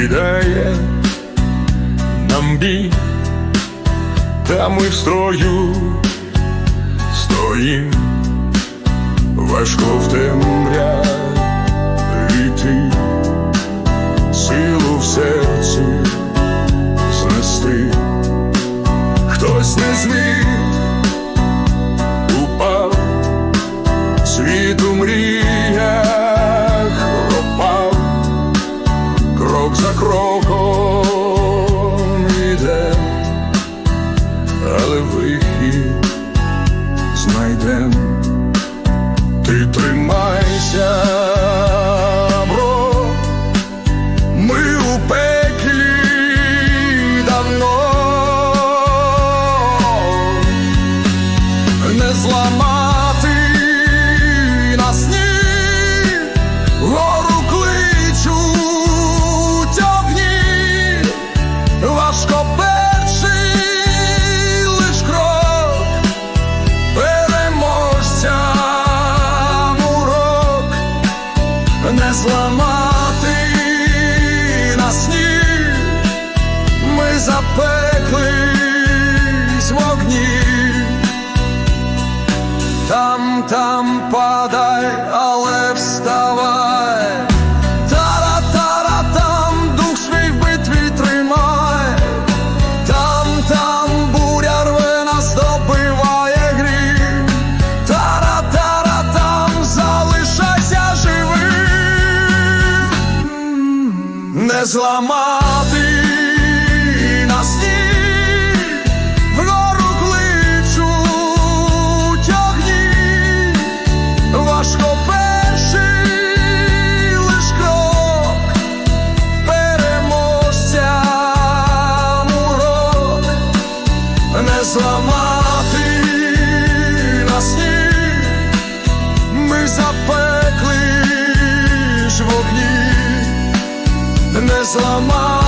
кидає нам бій, та ми в строю стоїм, важко в темряві Там, падай, але вставай. Тара, тара, там дух свій битві тримай. Там, там буря рве гріх. Тара, тара, там залишайся живим. Не зламати запекли ж вогні, не зламати